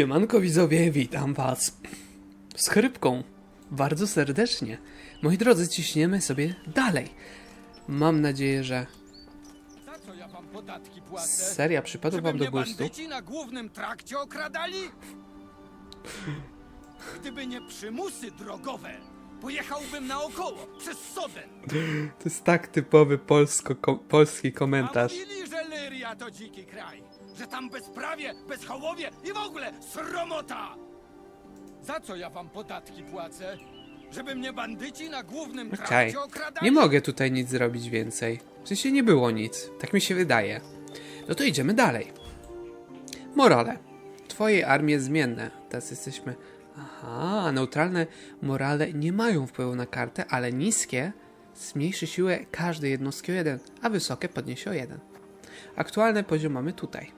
Siemanko widzowie, witam was z chrypką. Bardzo serdecznie. Moi drodzy, ciśniemy sobie dalej. Mam nadzieję, że Za co ja wam podatki płacę? seria przypadła Żeby wam do mnie gustu. bandyci na głównym trakcie okradali? Gdyby nie przymusy drogowe, pojechałbym naokoło, przez Soden. To jest tak typowy polsko-polski A komentarz. mówili, że Lyria to dziki kraj. Że tam bezprawie, bezhołowie i w ogóle sromota. Za co ja wam podatki płacę? Żeby mnie bandyci na głównym Okej. trakcie okradali? Nie mogę tutaj nic zrobić więcej. W sensie nie było nic. Tak mi się wydaje. No to idziemy dalej. Morale. Twoje armie zmienne. Teraz jesteśmy... Aha, neutralne morale nie mają wpływu na kartę, ale niskie zmniejszy siłę każdej jednostki o jeden, a wysokie podniesie o jeden. Aktualny poziom mamy tutaj.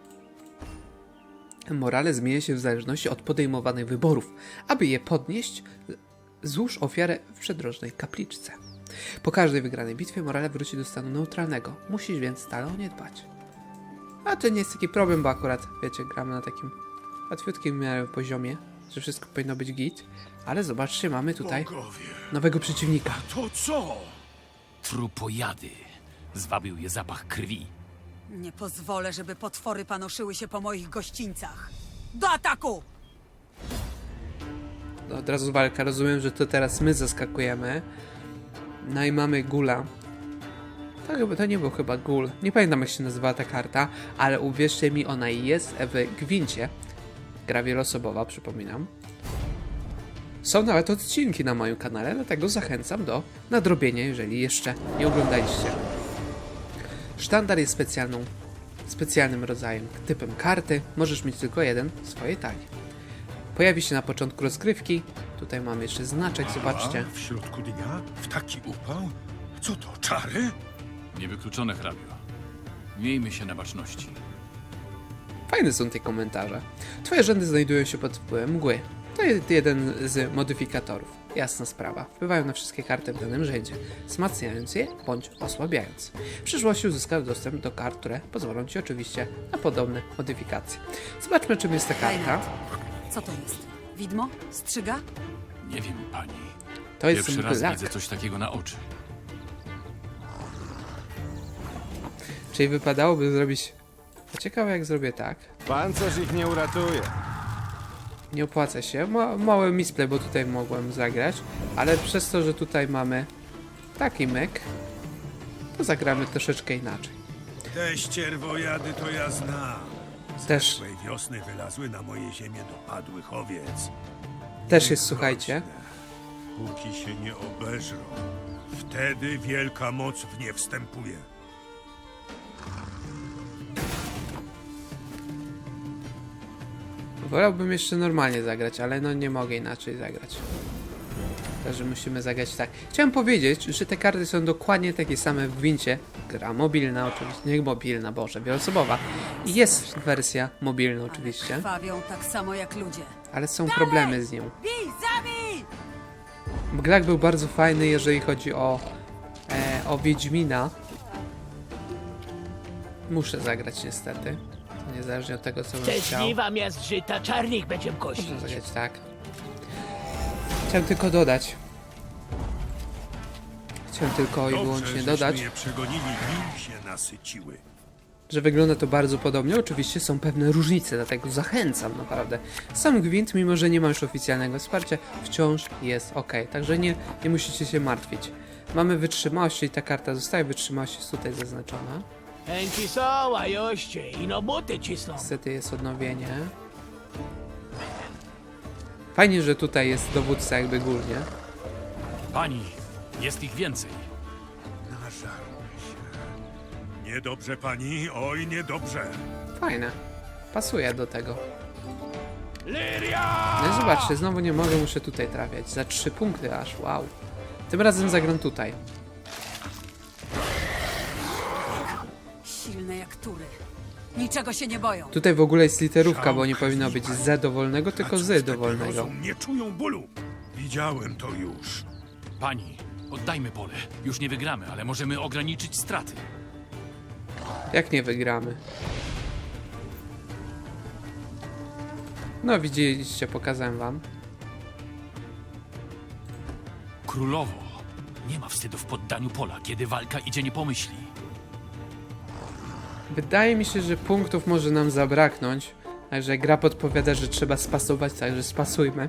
Morale zmienia się w zależności od podejmowanych wyborów. Aby je podnieść, złóż ofiarę w przedrożnej kapliczce. Po każdej wygranej bitwie morale wróci do stanu neutralnego. Musisz więc stale o nie dbać. A to nie jest taki problem, bo akurat, wiecie, gramy na takim łatwiutkim poziomie, że wszystko powinno być git. Ale zobaczcie, mamy tutaj Bogowie, nowego przeciwnika. to co? Trupojady. Zwabił je zapach krwi. Nie pozwolę, żeby potwory panoszyły się po moich gościńcach. Do ataku! No, od razu walka, rozumiem, że to teraz my zaskakujemy. No i mamy gula. Chyba- to nie był chyba gul. Nie pamiętam jak się nazywała ta karta, ale uwierzcie mi, ona jest w gwincie. Gra wieloosobowa, przypominam. Są nawet odcinki na moim kanale, dlatego zachęcam do nadrobienia, jeżeli jeszcze nie oglądaliście. Sztandar jest specjalną, specjalnym rodzajem, typem karty. Możesz mieć tylko jeden w swojej talii. Pojawi się na początku rozgrywki. Tutaj mamy jeszcze znaczek, zobaczcie. A, w środku dnia? W taki upał? Co to, czary? Niewykluczone, hrabio. Miejmy się na baczności. Fajne są te komentarze. Twoje rzędy znajdują się pod wpływem mgły. To jest jeden z modyfikatorów. Jasna sprawa. Wpływają na wszystkie karty w danym rzędzie, wzmacniając je bądź osłabiając. W przyszłości uzyskasz dostęp do kart, które pozwolą Ci oczywiście na podobne modyfikacje. Zobaczmy, czym jest ta karta. Co to jest? Widmo? Strzyga? Nie wiem, pani. To jest Pierwszy raz blak, widzę coś takiego na oczy. czyli wypadałoby zrobić... Ciekawe jak zrobię tak. Pancerz ich nie uratuje. Nie opłaca się. Ma, mały misplay, bo tutaj mogłem zagrać, ale przez to, że tutaj mamy taki myk, to zagramy troszeczkę inaczej. Te ścierwojady to ja znam. Z Też- zeszłej wiosny wylazły na moje ziemię dopadłych owiec. Też jest, słuchajcie, Póki się nie obeżrą, wtedy wielka moc w nie wstępuje. Wolałbym jeszcze normalnie zagrać, ale no nie mogę inaczej zagrać. Także musimy zagrać tak. Chciałem powiedzieć, że te karty są dokładnie takie same w Gwincie. Gra mobilna oczywiście, nie mobilna, boże, wieloosobowa. I jest wersja mobilna oczywiście, Krwawią tak samo jak ludzie. ale są problemy z nią. Bij, zabij! Glak był bardzo fajny, jeżeli chodzi o, e, o Wiedźmina. Muszę zagrać niestety. Niezależnie od tego, co bym chciał. Szczęśliwa miazdrzyta, czarnych będziemy kosić. Muszę zagrać tak. Chciałem tylko dodać. Chciałem tylko i wyłącznie żeśmy dodać, je przegonili, nim się nasyciły. że wygląda to bardzo podobnie. Oczywiście są pewne różnice, dlatego zachęcam naprawdę. Sam gwint, mimo że nie ma już oficjalnego wsparcia, wciąż jest ok. Także nie, nie musicie się martwić. Mamy wytrzymałość, czyli ta karta zostaje wytrzymałość jest tutaj zaznaczona. Chęci są, a joście, i no buty cisną. Niestety jest odnowienie. Fajnie, że tutaj jest dowódca jakby górnie. Pani, jest ich więcej. Nażarły się. Niedobrze, pani, oj, niedobrze. Fajne. Pasuje do tego. Lyria! No i zobaczcie, znowu nie mogę, muszę tutaj trafiać. Za trzy punkty aż, wow. Tym razem zagram tutaj. Silne jak tury. Niczego się nie boją. Tutaj w ogóle jest literówka, bo nie powinno być z dowolnego, tylko z dowolnego. Nie czują bólu. Widziałem to już. Pani, oddajmy pole. Już nie wygramy, ale możemy ograniczyć straty. Jak nie wygramy? No widzieliście, pokazałem wam. Królowo, nie ma wstydu w poddaniu pola, kiedy walka idzie nie pomyśli. Wydaje mi się, że punktów może nam zabraknąć. Także gra podpowiada, że trzeba spasować, także spasujmy.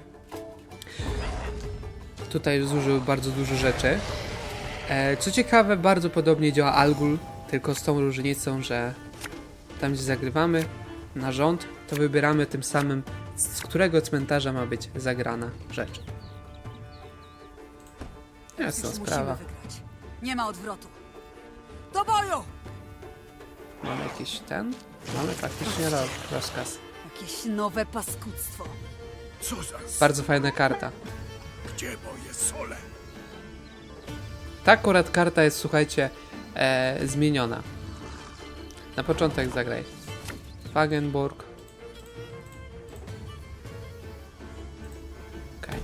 Tutaj zużył bardzo dużo rzeczy. E, co ciekawe, bardzo podobnie działa Algul, tylko z tą różnicą, że tam gdzie zagrywamy na rząd, to wybieramy tym samym, z którego cmentarza ma być zagrana rzecz. Jasna sprawa. Nie ma odwrotu. Do boju! Mamy jakiś ten? Mamy faktycznie ro- rozkaz. Jakieś nowe paskudztwo. Co za... Bardzo fajna karta. Gdzie moje sole? Ta akurat karta jest, słuchajcie, e, zmieniona. Na początek zagraj. Wagenburg. Okej.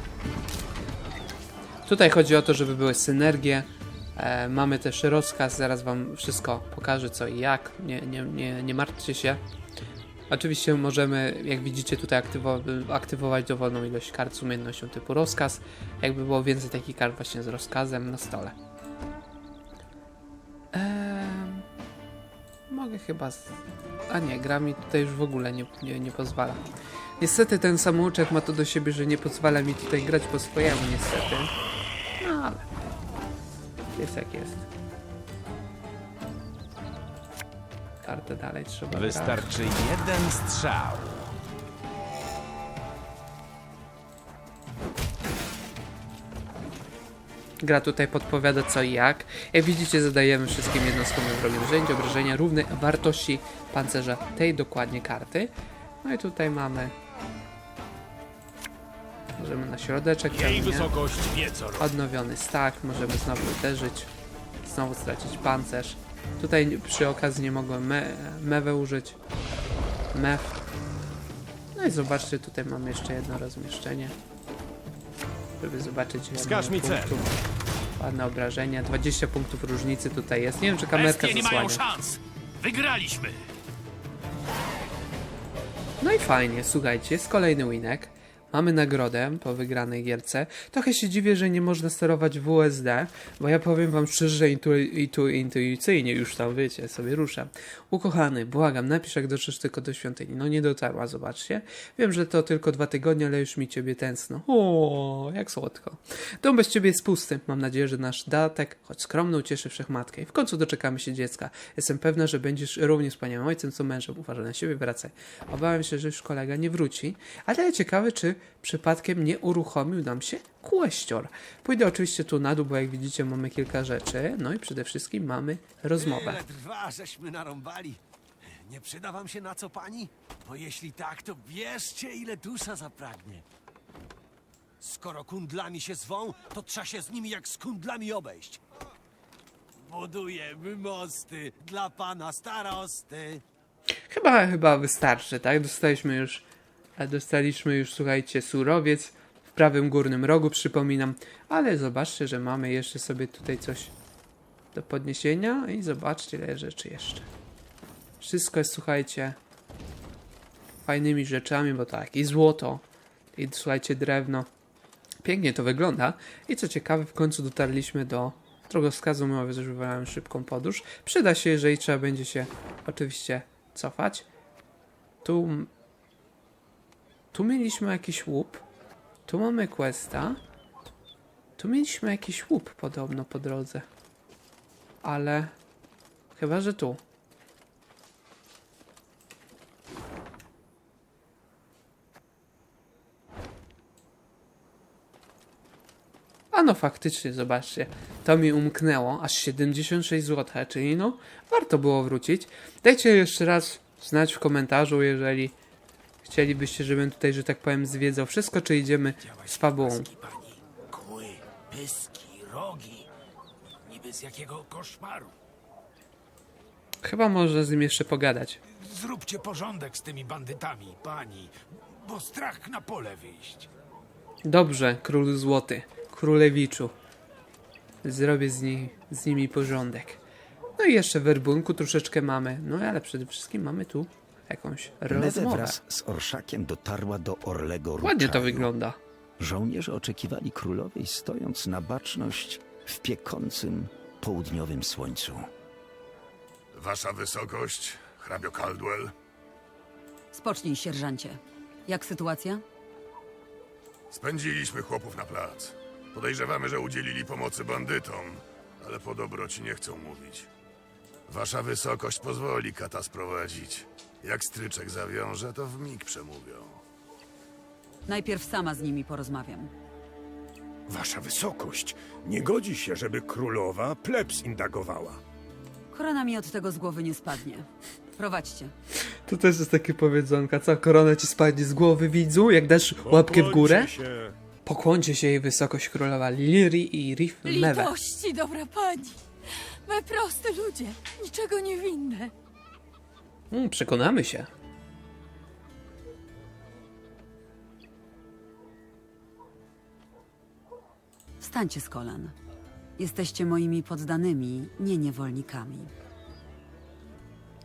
Tutaj chodzi o to, żeby były synergie. E, mamy też rozkaz, zaraz wam wszystko pokażę co i jak. Nie, nie, nie, nie martwcie się. Oczywiście możemy, jak widzicie tutaj, aktywo- aktywować dowolną ilość kart z umiejętnością typu rozkaz. Jakby było więcej takich kart właśnie z rozkazem na stole. Mogę chyba. Z... A nie, gra mi tutaj już w ogóle nie, nie, nie pozwala. Niestety ten samouczek ma to do siebie, że nie pozwala mi tutaj grać po swojemu, niestety. Jest jak jest. Kartę dalej trzeba grać. Wystarczy jeden strzał. Gra tutaj podpowiada co i jak. Jak widzicie zadajemy wszystkim jednostkom na wrogiem rzędzie obrażenia równe wartości pancerza tej dokładnie karty. No i tutaj mamy... Możemy na środeczek Jej wysokość wie co robi. Odnowiony stack, możemy znowu uderzyć. Znowu stracić pancerz. Tutaj przy okazji nie mogłem me mewę użyć. Mew. No i zobaczcie, tutaj mamy jeszcze jedno rozmieszczenie. Żeby zobaczyć ile Wskaż mi cel. punktów. Ładne obrażenia, 20 punktów różnicy tutaj jest. Nie wiem, czy kamerka Bestie nie mają zasłania. szans. Wygraliśmy. No i fajnie, słuchajcie, jest kolejny winek. Mamy nagrodę po wygranej gierce. Trochę się dziwię, że nie można sterować WSD, bo ja powiem wam szczerze, że intu, intu, intuicyjnie już tam, wiecie, sobie ruszam. Ukochany, błagam, napisz jak dotrzesz tylko do świątyni. No nie dotarła, zobaczcie. Wiem, że to tylko dwa tygodnie, ale już mi ciebie tęskno. O, jak słodko. Dom bez ciebie jest pusty. Mam nadzieję, że nasz datek, choć skromny, ucieszy wszechmatkę. I w końcu doczekamy się dziecka. Jestem pewna, że będziesz równie wspaniałym ojcem, co mężem. Uważaj na siebie, wracaj. Obawiam się, że już kolega nie wróci. Ale ciekawe, czy przypadkiem nie uruchomił nam się kłeścior. Pójdę oczywiście tu na dół, bo jak widzicie mamy kilka rzeczy. No i przede wszystkim mamy rozmowę. Ile trwa, żeśmy narąbali. Nie przyda wam się na co pani? Bo jeśli tak, to bierzcie ile dusza zapragnie. Skoro kundlami się zwą, to trzeba się z nimi jak z kundlami obejść. Budujemy mosty dla pana starosty. Chyba, chyba wystarczy, tak? Dostaliśmy już, e, dostaliśmy już, słuchajcie, surowiec w prawym górnym rogu, przypominam. Ale zobaczcie, że mamy jeszcze sobie tutaj coś do podniesienia i zobaczcie, ile rzeczy jeszcze. Wszystko jest, słuchajcie, fajnymi rzeczami, bo tak, i złoto, i słuchajcie, drewno. Pięknie to wygląda. I co ciekawe, w końcu dotarliśmy do drogowskazu. My też wybrałem szybką podróż. Przyda się, jeżeli trzeba będzie się oczywiście cofać. Tu. Tu mieliśmy jakiś łup. Tu mamy questa. Tu mieliśmy jakiś łup podobno po drodze. Ale. Chyba, że tu. A no faktycznie, zobaczcie, to mi umknęło, aż 76 zł, czyli no, warto było wrócić. Dajcie jeszcze raz znać w komentarzu, jeżeli chcielibyście, żebym tutaj, że tak powiem, zwiedzał wszystko, czy idziemy z fabułą. pani. Kły, pyski, rogi. Niby z jakiego koszmaru. Chyba może z nim jeszcze pogadać. Zróbcie porządek z tymi bandytami, pani, bo strach na pole wyjść. Dobrze, król złoty, królewiczu. Zrobię z, nimi, z nimi porządek. No i jeszcze werbunku troszeczkę mamy, no ale przede wszystkim mamy tu jakąś rozmowę. wraz z orszakiem dotarła do Orlego Ruczaju. Ładnie to wygląda. Żołnierze oczekiwali królowej, stojąc na baczność w piekącym południowym słońcu. Wasza wysokość, hrabio Caldwell, Spocznij, sierżancie. Jak sytuacja? spędziliśmy chłopów na plac. Podejrzewamy, że udzielili pomocy bandytom, ale po dobroci nie chcą mówić. Wasza wysokość pozwoli kata sprowadzić. Jak stryczek zawiąże, to w mig przemówią. Najpierw sama z nimi porozmawiam. Wasza wysokość, nie godzi się, żeby królowa plebs indagowała. Korona mi od tego z głowy nie spadnie. Prowadźcie. To też jest takie powiedzonka, co korona ci spadnie z głowy widzu, jak dasz łapkę w górę? Się. Pokłoncie się jej wysokość królowa Liri i Rif Mewe. Litości, dobra pani. My proste ludzie, niczego nie winne. Mm, przekonamy się. Wstańcie z kolan. Jesteście moimi poddanymi, nie niewolnikami.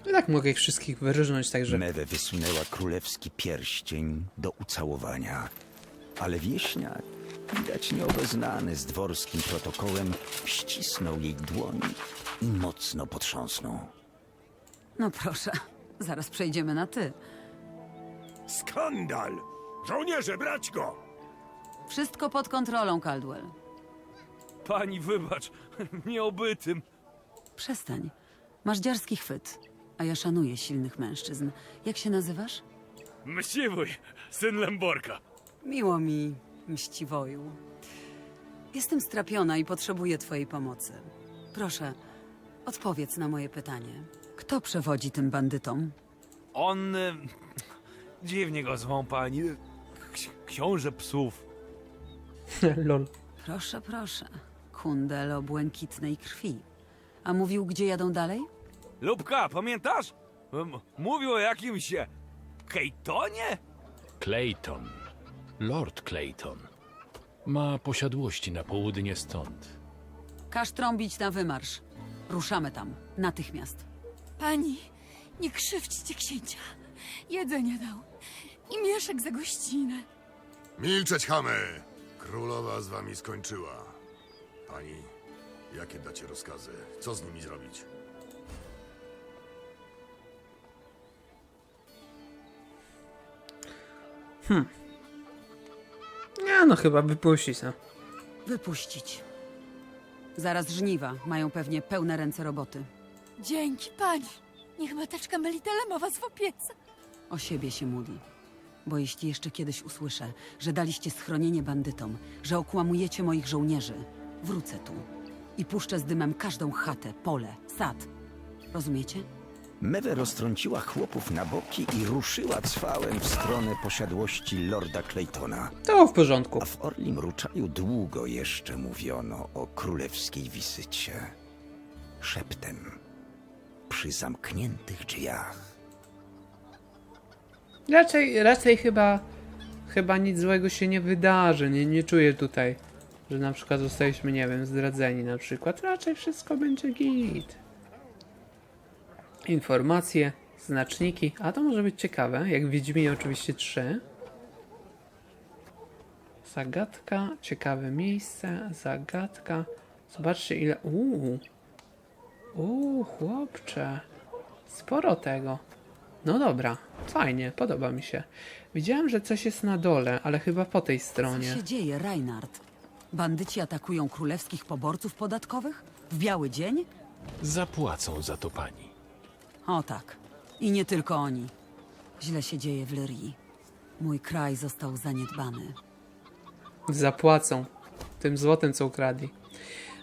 I tak mogę ich wszystkich wyrżnąć, także Mewe wysunęła królewski pierścień do ucałowania, ale wieśniak, widać nieobeznany z dworskim protokołem, ścisnął jej dłoń i mocno potrząsnął. No proszę, zaraz przejdziemy na ty. Skandal! Żołnierze, brać go! Wszystko pod kontrolą, Caldwell. Pani wybacz, nieobytym. Przestań. Masz dziarski chwyt, a ja szanuję silnych mężczyzn. Jak się nazywasz? Mściwuj, syn Lemborka. Miło mi, mściwoju. Jestem strapiona i potrzebuję twojej pomocy. Proszę, odpowiedz na moje pytanie. Kto przewodzi tym bandytom? On... y, Dziwnie go zwą pani. Ksi- Książę psów. lol. Proszę, proszę. Kundel o błękitnej krwi. A mówił, gdzie jadą dalej? Lubka, pamiętasz? M- Mówił o jakimś... e, Kejtonie? Clayton. Lord Clayton. Ma posiadłości na południe stąd. Każ trąbić na wymarsz. Ruszamy tam, natychmiast. Pani, nie krzywdźcie księcia. Jedzenie dał. I mieszek za gościnę. Milczeć, chamy! Królowa z wami skończyła. Pani, jakie dacie rozkazy? Co z nimi zrobić? Nie no, chyba wypuścić, no. Wypuścić. Zaraz żniwa, mają pewnie pełne ręce roboty. Dzięki pani. Niech mateczka Melitele ma was w opiece. O siebie się módl. Bo jeśli jeszcze kiedyś usłyszę, że daliście schronienie bandytom, że okłamujecie moich żołnierzy, wrócę tu i puszczę z dymem każdą chatę, pole, sad. Rozumiecie? Mewe roztrąciła chłopów na boki i ruszyła cwałem w stronę posiadłości lorda Claytona. To w porządku. A w Orlim Ruczaju długo jeszcze mówiono o królewskiej wizycie. Szeptem, przy zamkniętych drzwiach. Raczej, raczej chyba, chyba nic złego się nie wydarzy. Nie, nie czuję tutaj, że na przykład zostaliśmy, nie wiem, zdradzeni na przykład. Raczej wszystko będzie git. Informacje, znaczniki, a to może być ciekawe, jak w Wiedźminie oczywiście 3. Zagadka, ciekawe miejsce, zagadka. Zobaczcie ile... Uuu, uuu, chłopcze. Sporo tego. No dobra, fajnie, podoba mi się. Widziałem, że coś jest na dole, ale chyba po tej Co stronie. się dzieje, Reinhard? Bandyci atakują królewskich poborców podatkowych? W biały dzień? Zapłacą za to pani. O tak. I nie tylko oni. Źle się dzieje w Lyrii. Mój kraj został zaniedbany. Zapłacą tym złotem, co ukradli.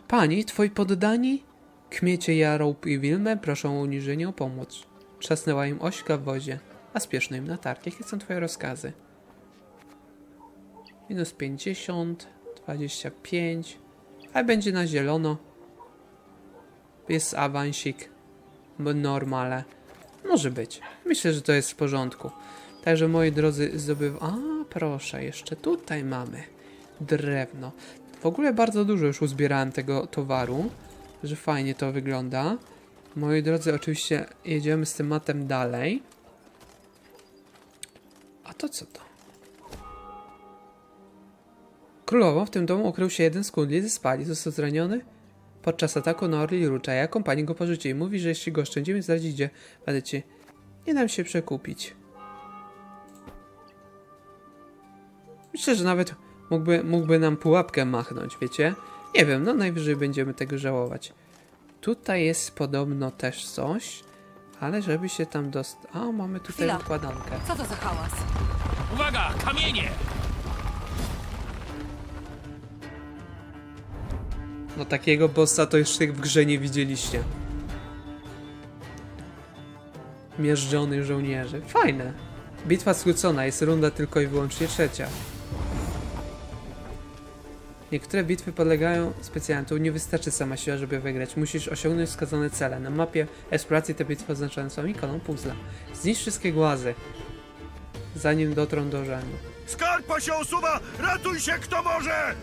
Pani, twoi poddani? Kmiecie Jarołb i Wilmę proszą o uniżenie o pomoc. Trzasnęła im ośka w wozie, a spieszno im na targ. Jakie są twoje rozkazy? Minus 50, 25, a będzie na zielono. Jest awansik, normale. Może być. Myślę, że to jest w porządku. Także moi drodzy, zdobyw... A, proszę, jeszcze tutaj mamy drewno. W ogóle bardzo dużo już uzbierałem tego towaru, że fajnie to wygląda. Moi drodzy, oczywiście jedziemy z tematem dalej. to co to? Królową w tym domu ukrył się jeden z kundli ze spali. Został zraniony podczas ataku na Orli Rucza. a kompanii go porzucili. Mówi, że jeśli go oszczędzimy, zdradzi gdzie będziecie. Nie dam się przekupić. Myślę, że nawet mógłby, mógłby nam pułapkę machnąć, wiecie? Nie wiem, no najwyżej będziemy tego żałować. Tutaj jest podobno też coś, ale żeby się tam dostać... A, mamy tutaj Chwila. układankę. Co to za hałas? Uwaga, kamienie! No takiego bossa to już w grze nie widzieliście. Mierzdzony żołnierzy. Fajne. Bitwa skrócona, jest runda tylko i wyłącznie trzecia. Niektóre bitwy podlegają specjalnie, tu nie wystarczy sama siła, żeby wygrać. Musisz osiągnąć wskazane cele. Na mapie eksploracji te bitwy oznaczone są ikoną puzzla. Zniszcz wszystkie głazy, zanim dotrą do rzędu. Skarpa się osuwa! Ratuj się kto może!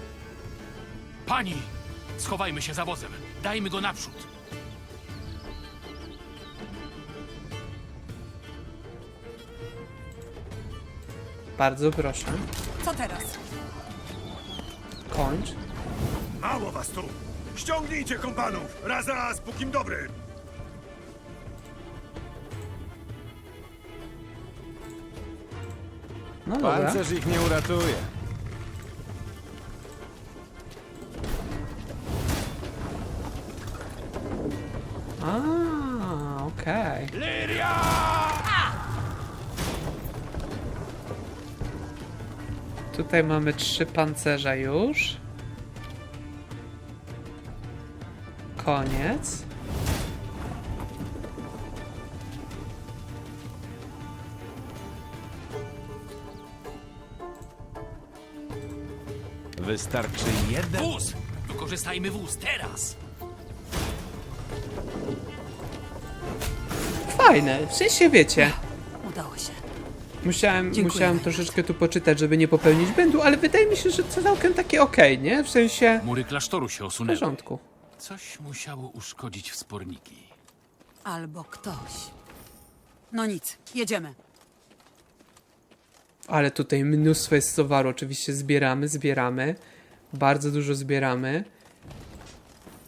Pani! Schowajmy się za wozem. Dajmy go naprzód. Bardzo proszę, Co teraz? Kończ. Mało was tu! Ściągnijcie kompanów! Raz, raz, pókim dobry! No dobra. ich nie uratuje. Tutaj mamy trzy pancerza już. Koniec. Wystarczy jeden. Wóz! Wykorzystajmy wóz teraz! Fajne, w sensie wiecie. Udało się. Musiałem, Dziękuję, musiałem troszeczkę tu poczytać, żeby nie popełnić błędu, ale wydaje mi się, że to całkiem takie okej, nie? W sensie Mury klasztoru się w osunęły. porządku. Coś musiało uszkodzić wsporniki. Albo ktoś. No nic, jedziemy. Ale tutaj mnóstwo jest towaru. Oczywiście zbieramy, zbieramy. Bardzo dużo zbieramy.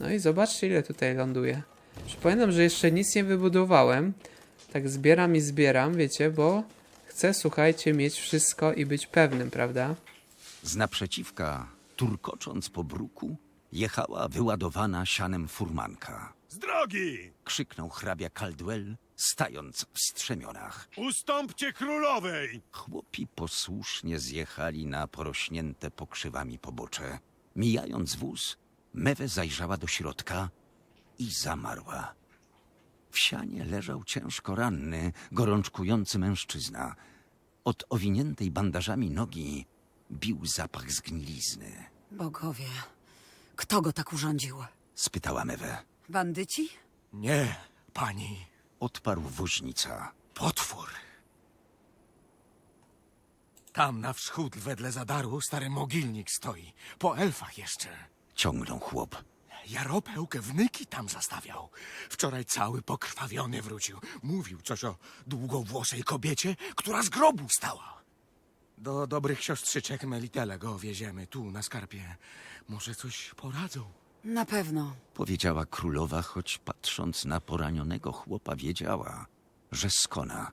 No i zobaczcie, ile tutaj ląduje. Przypominam, że jeszcze nic nie wybudowałem. Tak zbieram i zbieram, wiecie, bo chcę, słuchajcie, mieć wszystko i być pewnym, prawda? Z naprzeciwka, turkocząc po bruku, jechała wyładowana sianem furmanka. Z drogi! Krzyknął hrabia Caldwell, stając w strzemionach. Ustąpcie królowej! Chłopi posłusznie zjechali na porośnięte pokrzywami pobocze. Mijając wóz, Mewe zajrzała do środka i zamarła. W sianie leżał ciężko ranny, gorączkujący mężczyzna. Od owiniętej bandażami nogi bił zapach zgnilizny. Bogowie, kto go tak urządził? Spytała Mewe. Bandyci? Nie, pani. Odparł woźnica. Potwór. Tam na wschód wedle zadaru stary mogilnik stoi. Po elfach jeszcze. Ciągnął chłop. Jaropełkę wnyki tam zastawiał. Wczoraj cały pokrwawiony wrócił. Mówił coś o długowłosej kobiecie, która z grobu stała. Do dobrych siostrzyczek Melitele go wieziemy tu na skarpie. Może coś poradzą. Na pewno. Powiedziała królowa, choć patrząc na poranionego chłopa wiedziała, że skona,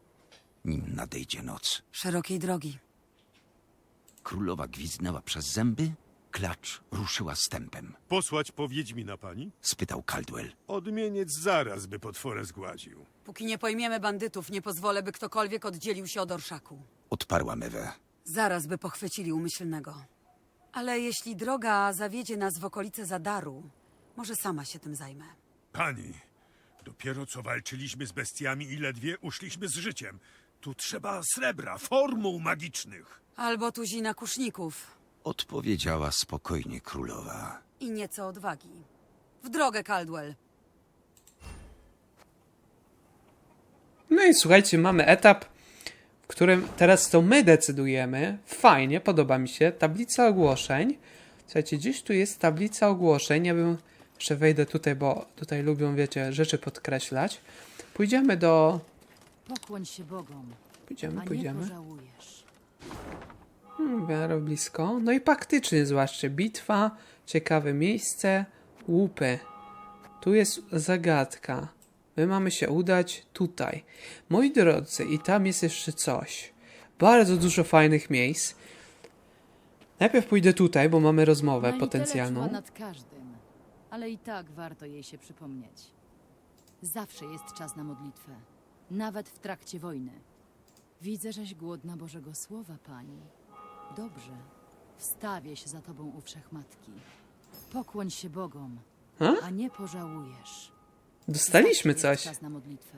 nim nadejdzie noc. Szerokiej drogi. Królowa gwizdnęła przez zęby, klacz ruszyła stępem. Posłać po Wiedźmina pani? Spytał Caldwell. Odmieniec zaraz by potworę zgładził. Póki nie pojmiemy bandytów, nie pozwolę, by ktokolwiek oddzielił się od orszaku. Odparła Mewe. Zaraz by pochwycili umyślnego. Ale jeśli droga zawiedzie nas w okolice Zadaru, może sama się tym zajmę. Pani, dopiero co walczyliśmy z bestiami i ledwie uszliśmy z życiem. Tu trzeba srebra, formuł magicznych. Albo tuzina kuszników Odpowiedziała spokojnie królowa. i nieco odwagi. W drogę, Caldwell. No i słuchajcie, mamy etap, w którym teraz to my decydujemy. Fajnie, podoba mi się. Tablica ogłoszeń. Słuchajcie, gdzieś tu jest tablica ogłoszeń. Ja bym jeszcze wejdę tutaj, bo tutaj lubią, wiecie, rzeczy podkreślać. Pójdziemy do. Pokłoń się Bogom, Pójdziemy, a nie pójdziemy. pożałujesz. W miarę blisko. No i faktycznie, zwłaszcza bitwa, ciekawe miejsce, łupy. Tu jest zagadka. My mamy się udać tutaj. Moi drodzy, i tam jest jeszcze coś. Bardzo dużo fajnych miejsc. Najpierw pójdę tutaj, bo mamy rozmowę Na potencjalną. nad każdym, ale i tak warto jej się przypomnieć. Zawsze jest czas na modlitwę, nawet w trakcie wojny. Widzę, żeś głodna Bożego Słowa, pani. Dobrze. Wstawię się za tobą u Wszechmatki. Pokłoń się Bogom, A? a nie pożałujesz. Dostaliśmy Zawsze jest coś. czas na modlitwę,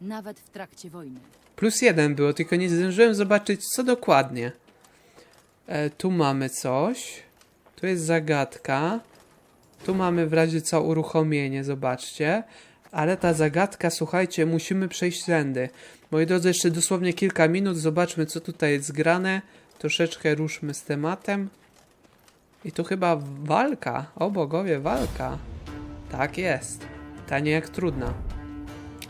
nawet w trakcie wojny. Plus jeden było, tylko nie zdążyłem zobaczyć, co dokładnie. E, tu mamy coś. Tu jest zagadka. Tu mamy w razie co uruchomienie, zobaczcie. Ale ta zagadka, słuchajcie, musimy przejść tędy. Moi drodzy, jeszcze dosłownie kilka minut. Zobaczmy, co tutaj jest grane. Troszeczkę ruszmy z tematem. I tu chyba walka. O bogowie, walka. Tak jest. Ta nie jak trudna.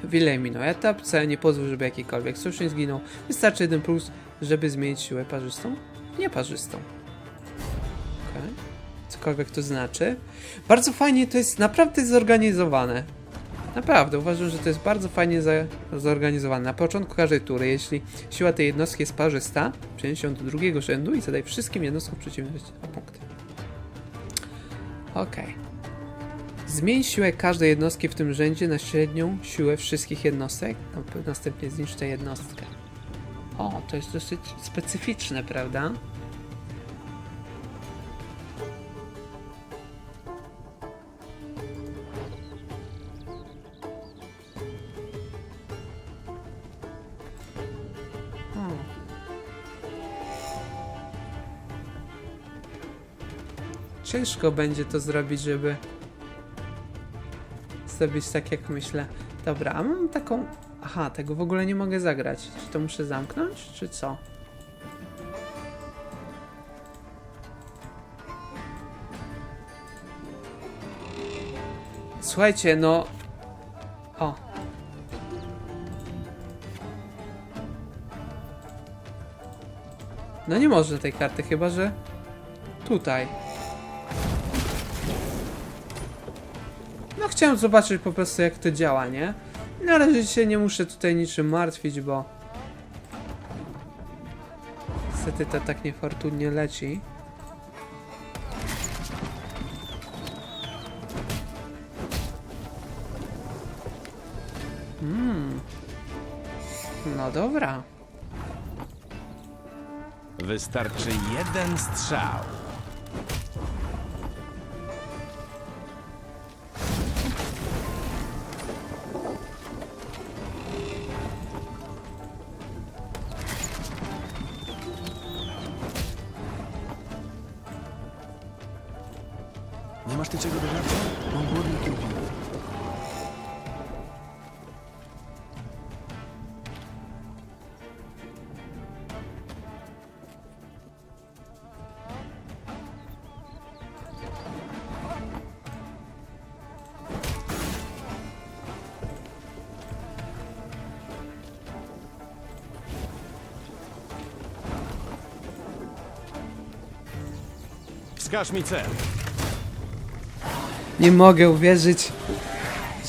Wilej minął etap, C nie pozwól, żeby jakikolwiek sojusznik zginął. Wystarczy jeden plus, żeby zmienić siłę parzystą? Nieparzystą. Okej. Cokolwiek to znaczy. Bardzo fajnie to jest naprawdę zorganizowane. Naprawdę, uważam, że to jest bardzo fajnie zorganizowane. Na początku każdej tury, jeśli siła tej jednostki jest parzysta, przenieś ją do drugiego rzędu i zadaj wszystkim jednostkom przeciwności o punkty. Okej. Zmień siłę każdej jednostki w tym rzędzie na średnią siłę wszystkich jednostek, a następnie zniszcz tę jednostkę. O, to jest dosyć specyficzne, prawda? Ciężko będzie to zrobić, żeby zrobić tak jak myślę. Dobra, a mam taką... Aha, tego w ogóle nie mogę zagrać. Czy to muszę zamknąć, czy co? Słuchajcie, no... O. No nie można tej karty, chyba że... Tutaj. No chciałem zobaczyć po prostu jak to działa, nie? Na razie się nie muszę tutaj niczym martwić, bo... Niestety to tak niefortunnie leci. Hmm. No dobra. Wystarczy jeden strzał. Masz ty czego do żarcia? Mam głodny kiełki. Wskaż mi cel. Nie mogę uwierzyć,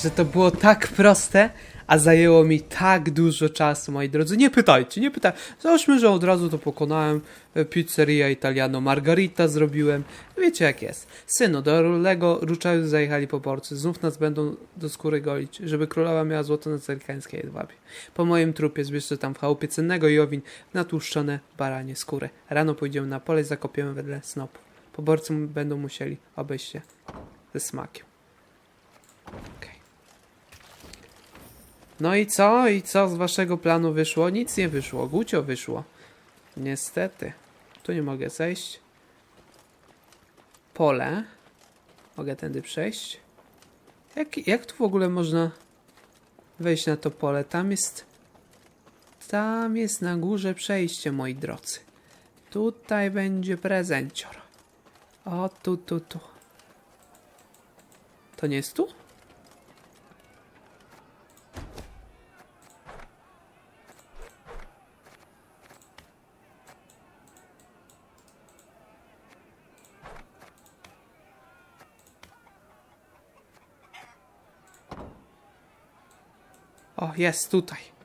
że to było tak proste, a zajęło mi tak dużo czasu, moi drodzy. Nie pytajcie, nie pytajcie. Załóżmy, że od razu to pokonałem. E, Pizzeria Italiano Margarita zrobiłem. Wiecie jak jest. Synu, do Lego ruczają zajechali poborcy. Znów nas będą do skóry golić, żeby królowa miała złoto na cerkańskiej jedwabie. Po moim trupie zbierzcie tam w chałupie cennego jowin natłuszczone baranie skóry. Rano pójdziemy na pole i zakopiemy wedle snopów. Poborcy będą musieli obejść się ze smakiem. Okej. No i co? I co z waszego planu wyszło? Nic nie wyszło. Gucio wyszło. Niestety. Tu nie mogę zejść. Pole. Mogę tędy przejść. Jak, jak tu w ogóle można wejść na to pole? Tam jest... Tam jest na górze przejście, moi drodzy. Tutaj będzie prezencior. O, tu, tu, tu. To nie jest tu? O, jest tutaj.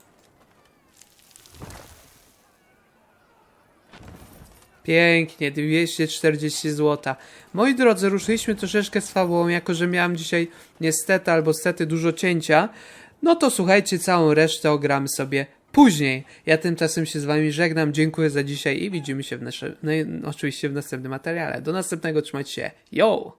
Pięknie, 240 zł. Moi drodzy, ruszyliśmy troszeczkę z fabułą, jako że miałem dzisiaj niestety albo stety dużo cięcia. No to słuchajcie, całą resztę ogramy sobie później. Ja tymczasem się z wami żegnam, dziękuję za dzisiaj i widzimy się w naszym, no, oczywiście w następnym materiale. Do następnego, trzymajcie się. Yo!